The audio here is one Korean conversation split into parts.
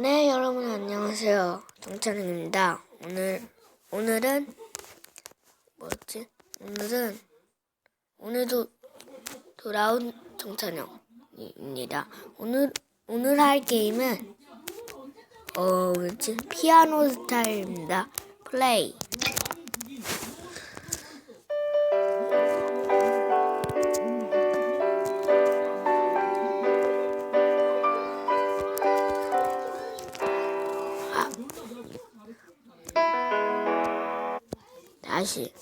네, 여러분 안녕하세요. 정찬영입니다. 오늘 오늘은 뭐였지? 오늘은 오늘도 돌아온 정찬영입니다. 오늘 오늘 할 게임은 어 뭐지? 피아노 스타일입니다. 플레이. 다시.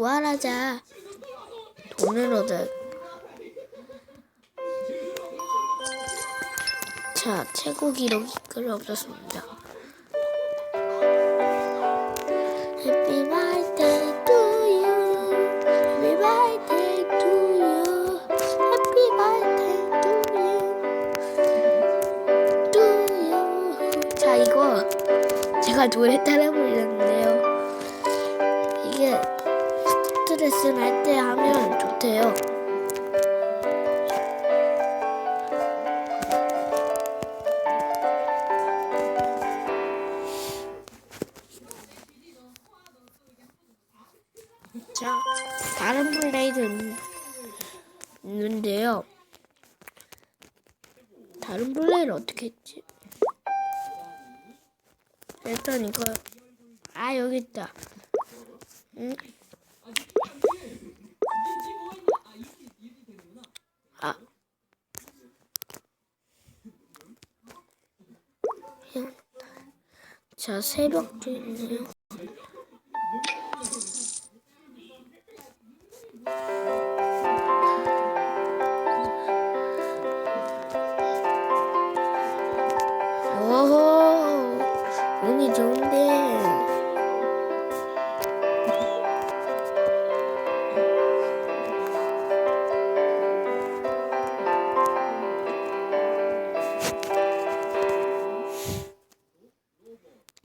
부활하자. 돈을 얻어. 자, 최고 기록이 끌어 없었습니다. Happy birthday to you. Happy birthday to you. Happy birthday to you. To you. 자, 이거 제가 노래 따라 부르는데요. 이게 레스 날때 하면 좋대요. 자, 다른 있- 있는데요. 다른 플레이를 어떻게 했지? 일단 이거 아 여기 있다. 응? 아. 자, 새벽도 있네요. 오호, 운이 좋은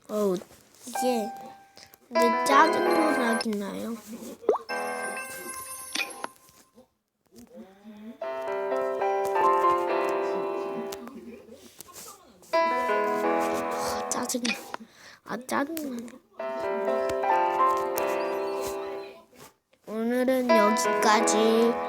어우, 이게 근데 짜증도 나긴 나요. 아, 짜증나. 아, 짜증나. 오늘은 여기까지.